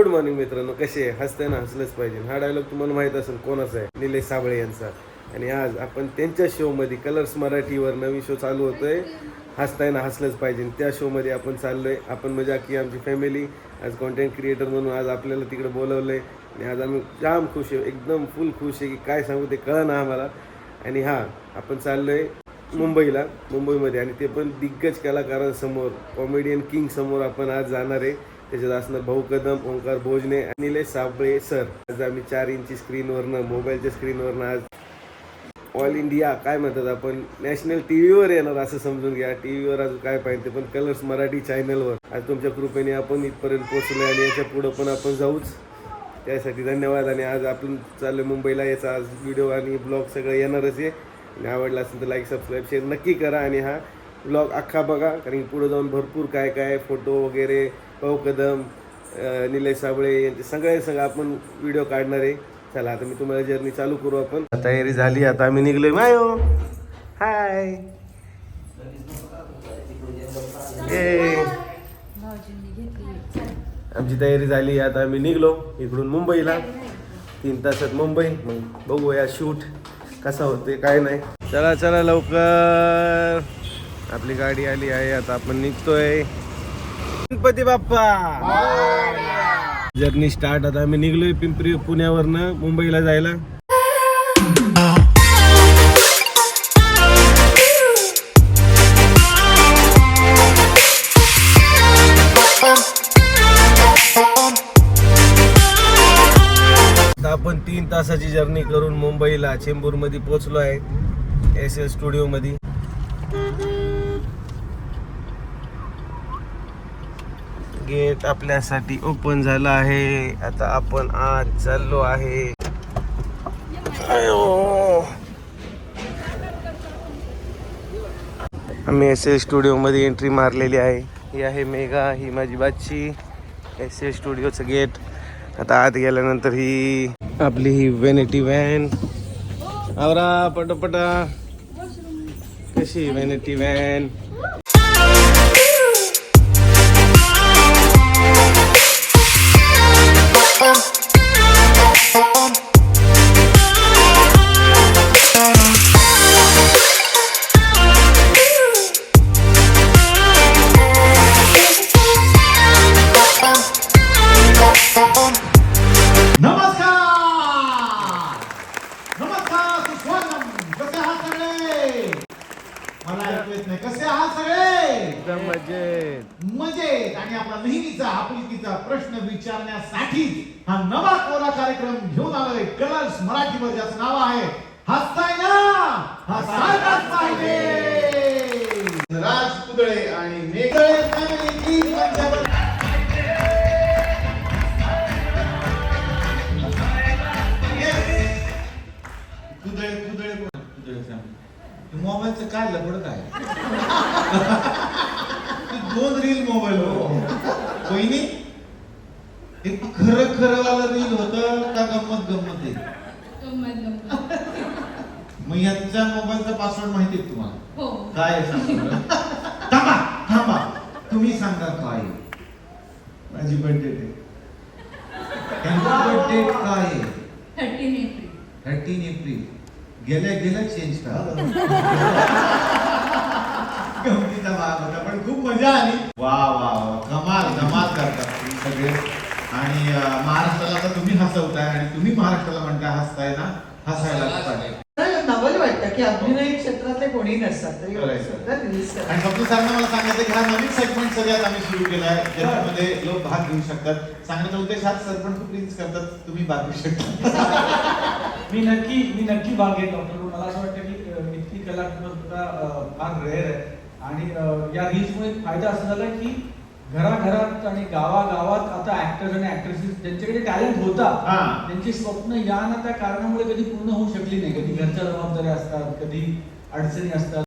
Good morning मित्रांनो कसे हसते ना हसलंच पाहिजे. हा डायलॉग तुम्हाला माहीत असेल कोणाचा आहे? निलेश साबळे यांचा. आणि आज आपण त्यांच्या शोमध्ये कलर्स मराठीवर नवीन शो चालू होतोय. हसताय ना हसलंच पाहिजे. त्या शोमध्ये आपण चाललोय. आपण म्हणजे मजा की आमची फॅमिली आज कॉन्टेंट क्रिएटर म्हणून आज आपल्याला तिकडे बोलवलंय. आणि आज आम्ही जाम खुश आहे. एकदम फुल खुश आहे की काय सांगू ते कळलं ना आम्हाला. आणि हां आपण चाललोय मुंबईला मुंबईमध्ये. आणि ते पण दिग्गज कलाकारांसमोर कॉमेडियन किंग समोर आपण आज जाणार आहे. त्याच्यात असणार भाऊ कदम ओंकार भोजने निलेश साबळे सर. आज आम्ही चार इंची स्क्रीनवरनं मोबाईलच्या स्क्रीनवरनं आज ऑल इंडिया काय म्हणतात आपण नॅशनल टी व्हीवर येणार असं समजून घ्या. टी व्हीवर आज काय पाहिजे पण कलर्स मराठी चॅनलवर आज तुमच्या कृपेने आपण इथपर्यंत पोहोचलो आणि याच्या पुढं पण आपण जाऊच. त्यासाठी धन्यवाद आणि आज आपण चाललो मुंबईला. याचा आज व्हिडिओ आणि ब्लॉग सगळं येणारच आहे. आणि आवडला असेल तर लाईक सबस्क्राईब शेअर नक्की करा. आणि हा ब्लॉग अख्खा बघा कारण की पुढे जाऊन भरपूर काय काय फोटो वगैरे पाऊ कदम निलय निलेश साबळे यांचे सगळे सगळं आपण व्हिडिओ काढणार आहे. चला आता मी तुम्हाला जर्नी चालू करू आपण. तयारी झाली आता आम्ही निघलोय. मायो! हाय आमची तयारी झाली आता आम्ही निघलो इकडून मुंबईला. तीन तासात मुंबई. मग बघूया शूट कसा होते काय नाही. चला चला लवकर. आपली गाडी आली आहे आता आपण निघतोय. गणपती बाप्पा! जर्नी स्टार्ट आता आम्ही निघलोय पिंपरी पुण्यावरनं मुंबईला जायला. आपण तीन तासाची जर्नी करून मुंबईला चेंबूरमध्ये पोहोचलो आहे एस एस स्टुडिओ गेट आपल्यासाठी ओपन झालं आहे. आता आपण आज चाललो आहे. आम्ही एस एस स्टुडिओमध्ये एंट्री मारलेली आहे. ही आहे मेघा ही माझी बादशी एस एस स्टुडिओचं गेट. आता आत गेल्यानंतर ही आपली ही वेनेटी व्हॅन आवरा पटापटा. कशी वेनेटी व्हॅन मला ऐकू येत नाही. कसे आहात सगळे? मजेत. मजेत. आणि आपला नेहमीचा आपुलकीचा प्रश्न विचारण्यासाठी हा नवा कोरा कार्यक्रम घेऊन आलोय. कलर्स मराठीवर ज्याचं नाव आहे हसताय ना हसायलाच पाहिजे. मोबाईलचं काय लपड काय? दोन रील मोबाईल हे. खरं खरं वाला रील होत का गंमत गंमत आहे? मग यांच्या मोबाईलचा पासवर्ड माहिती तुम्हाला? हो. काय? थांबा थांबा. तुम्ही सांगा काय? माझी बर्थडे डेट यांचा बर्थडे काय थर्टीन एप्रिल. Thirteen April. गेल्या गेल्या चेंज करा गमतीचा भाग होता पण खूप मजा आली. वा वा वा. कमाल धमाल करतात तुम्ही सगळे. आणि महाराष्ट्राला तर तुम्ही हसवताय आणि तुम्ही महाराष्ट्राला म्हणताय हसताय ना हसायला पाहिजे. मला नवल वाटतं की अभिनय क्षेत्रातले कोणी नसतात. आणि फक्त सरांना मला सांगायचं की हा नवीन सेगमेंट सगळ्यात आम्ही सुरू केला आहे ज्याच्यामध्ये लोक भाग घेऊ शकतात. सांगण्याचा उद्देश हाच सर पण खूप रिलीज करतात. तुम्ही भाग घेऊ शकता. मी नक्की मी नक्की भाग घेत पण मला असं वाटतं की इतकी कलात्मकता अं, फार रेअर आहे. आणि या रील्समुळे फायदा असा झाला की घराघरात आणि गावागावात आता ऍक्टर्स आणि ऍक्ट्रेसेस ज्यांच्याकडे टॅलेंट होता हा. त्यांची स्वप्न या ना त्या कारणामुळे कधी पूर्ण होऊ शकली नाही. कधी घरच्या जबाबदाऱ्या असतात कधी अडचणी असतात.